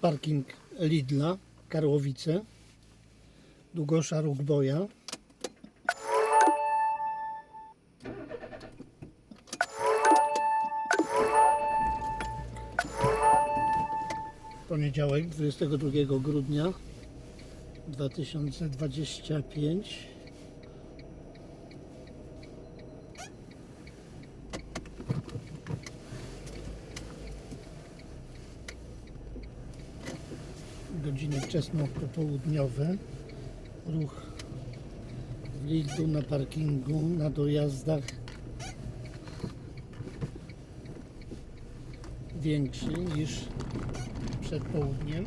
parking Lidla, Karłowice, Długosza Rógboja. Poniedziałek, 22 grudnia 2025. Godziny wczesno popołudniowe. Ruch w Lidlu na parkingu, na dojazdach większy niż przed południem.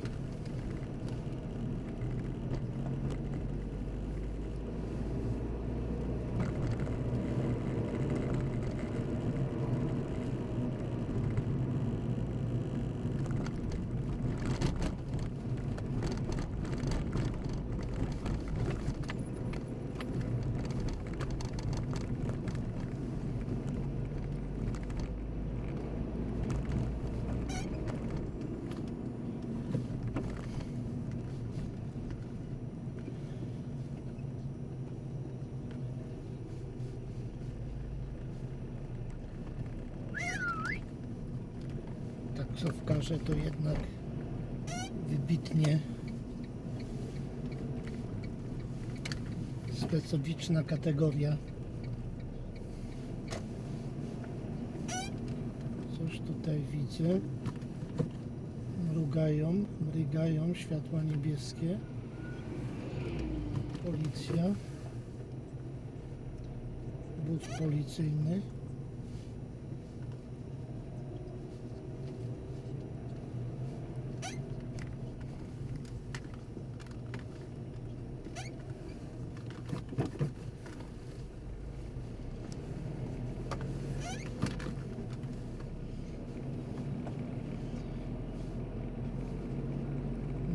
Taksówkarze to jednak wybitnie specyficzna kategoria. Coś tutaj widzę. Mrugają, mrygają światła niebieskie. Policja. But policyjny.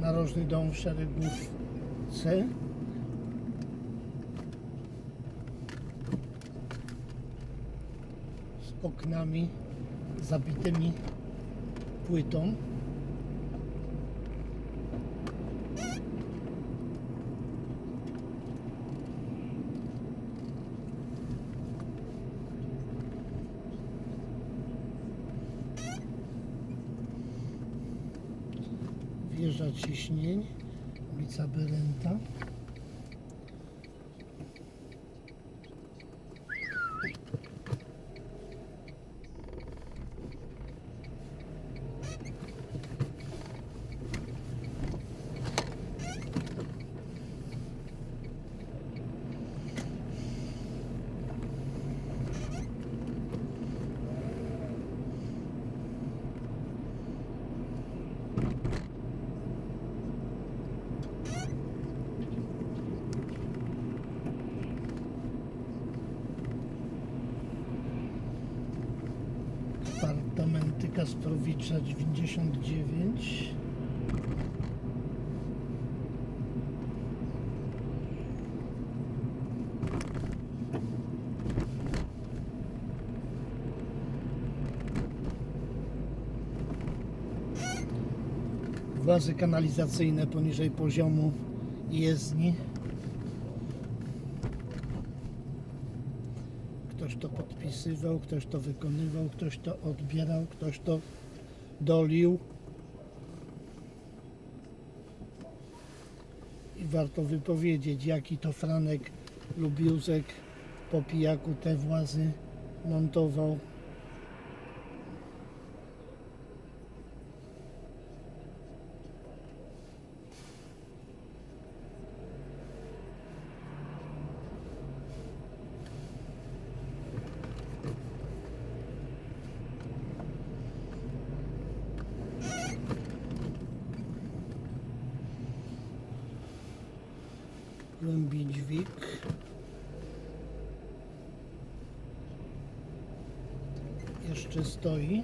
Narożny dom w szeregów C. Z oknami zabitymi płytą. Wieża ciśnień, ulica Berenta. Kasprowicza 99. Włazy kanalizacyjne poniżej poziomu jezdni. Ktoś to podpisywał, ktoś to wykonywał, ktoś to odbierał, ktoś to dolił. I warto wypowiedzieć, jaki to Franek lub Józek po pijaku te włazy montował. Głębidźwik. Jeszcze stoi.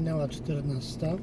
Minęła 14.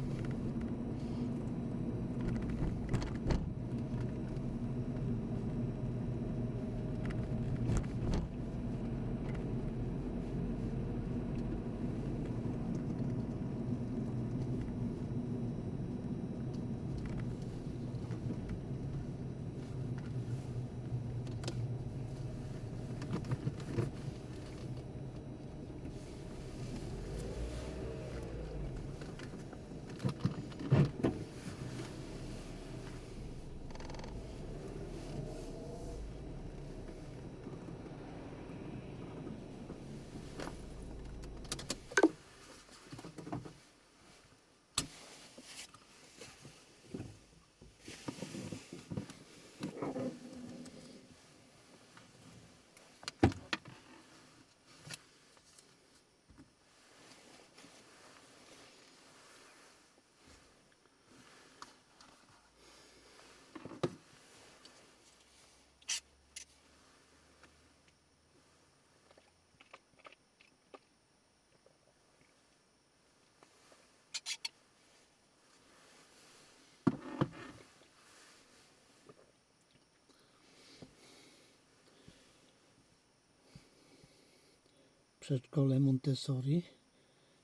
Przedszkole Montessori.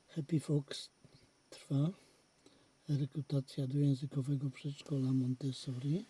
Happy Fox trwa. Rekrutacja do językowego przedszkola Montessori.